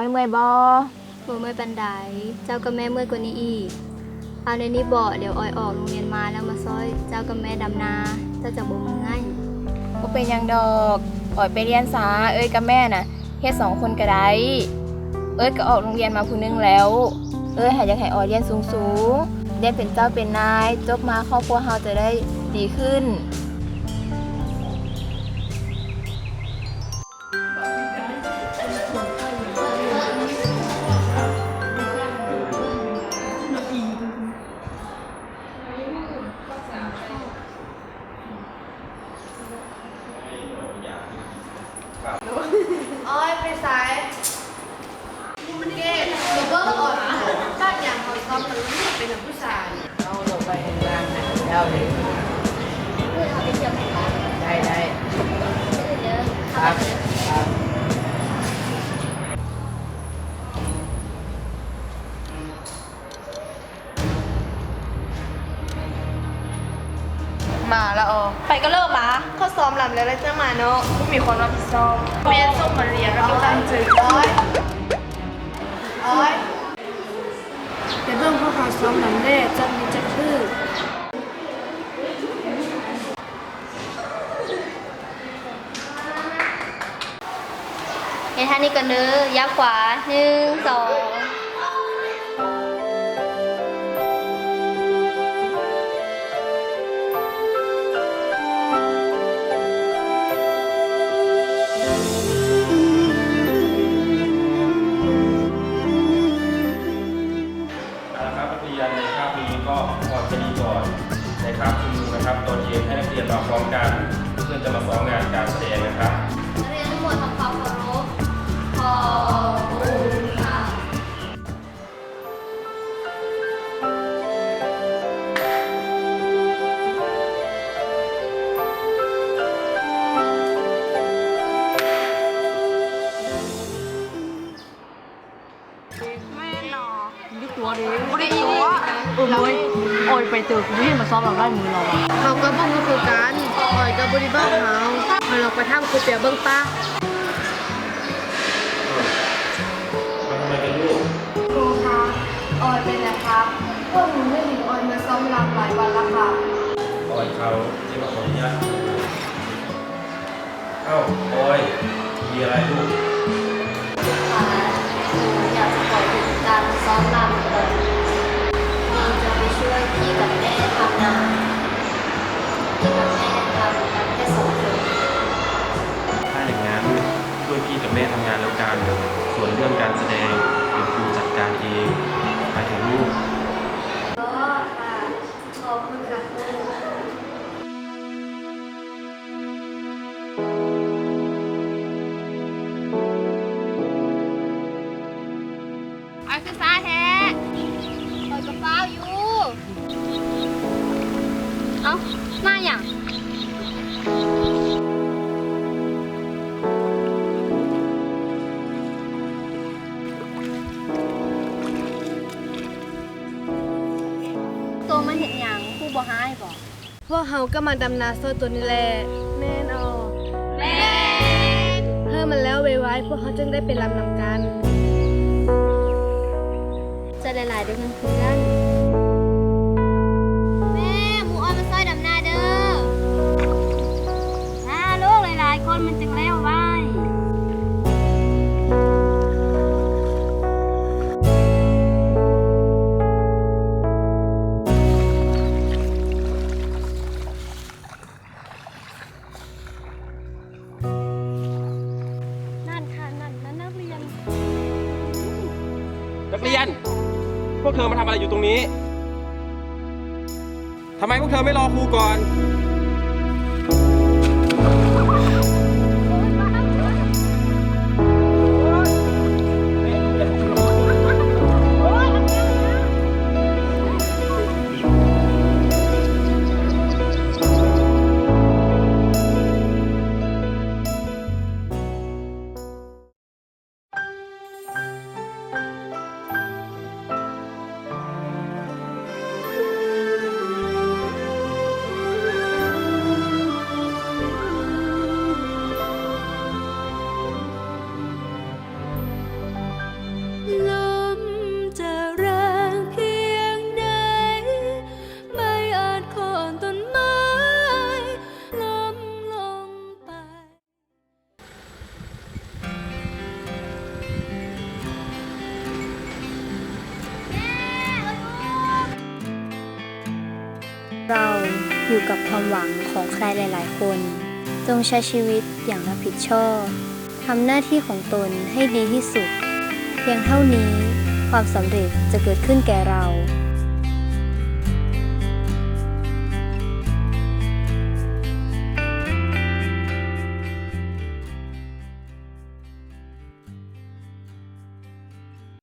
อ้อยเมื่อยบ่บ่เมื่อยปันไดเจ้ากับแม่เมื่อยกว่านี้อีก เอาในนี้บ่เดี๋ยวออยออกโรงเรียนมาแล้วมาซอย เจ้ากับแม่ดำนา เจ้าจะบ่เมื่อยบ่เป็นหยังดอกอ้อยไปเรียนสาเอ้ยกับแม่น่ะเฮ็ดสองคนก็ได้เอ้ยก็ออกโรงเรียนมาผู้หนึงแล้ว เอ้ยหาอยากให้อ้อยเรียนสูงๆเรียนเป็นเจ้าเป็นนายจบมาครอบครัวเฮาจะได้ดีขึ้น เป็นแบบผู้ชายเอาลงไปในร้านนะเจ้าเลยเพื่อเอาไปเที่ยวไหนคะได้ได้เดี๋ยวคเอารับไปครับมาแล้วอ๋อไปก็เลิกมาเขาซ้อมลำแล้วแล้วจะมาเนาะมีคนรับผิดชอบเมียส่งมาเรียนแล้วก็ตั้งใจอ้อยอ้อย เดี๋ยวเบิ้งพวกเขาซ้อมลำแรกจะมีจะพืชเห็นท่านี้กันเด้อยักขวาหนึ่งสอง ละครับนักเรียนในคาบนี้ก็ก่อนจะดีก่อนในคาบชุมนุมนะครับตอนเย็นให้นักเรียนมาพร้อมกัน เพื่อจะมาซ้อมงานการแสดงนะครับ ดีกว่าดิไม่ได้ยินเออเลยโอยไปเจอกูที่เห็นมาซ้อมเราได้มือเราอะเขาก็บ่รู้คือกันอ้อยก็บ่ได้เบิ้งเขาให้เราไปทำก๋วยเตี๋ยเบิ้งป้าครูคะออยเป็นนะครับพวกหนูไม่เห็นออยมาซ้อมรำหลายวันแล้วค่ะออยเขาที่มาขออนุญาตเอ้าออยมีอะไรลูก ซ้อมลำก่อนหนูจะไปช่วยพี่กับแม่ทำนาพี่กับแม่ทำกันแค่สองคนถ้าอย่างนั้นช่วยพี่กับแม่ทำงานแล้วกันส่วนเรื่องการศึก ตัวมันเห็นอย่างครู่บ่หายบ่พวกเขาก็มาดำนาโซ่ตัวนี้แหละแม่นเอาแม่เพิ่มมันแล้วไวๆพวกเขาจึงได้เป็นลำนำกัน จะได้หลายเด้อเพื่อน กเรียน พวกเธอมาทำอะไรอยู่ตรงนี้ทำไมพวกเธอไม่รอครูก่อน เราอยู่กับความหวังของใครหลาย ๆ คน จงใช้ชีวิตอย่างรับผิดชอบทำหน้าที่ของตนให้ดีที่สุด เพียงเท่านี้ความสำเร็จจะเกิดขึ้นแก่เรา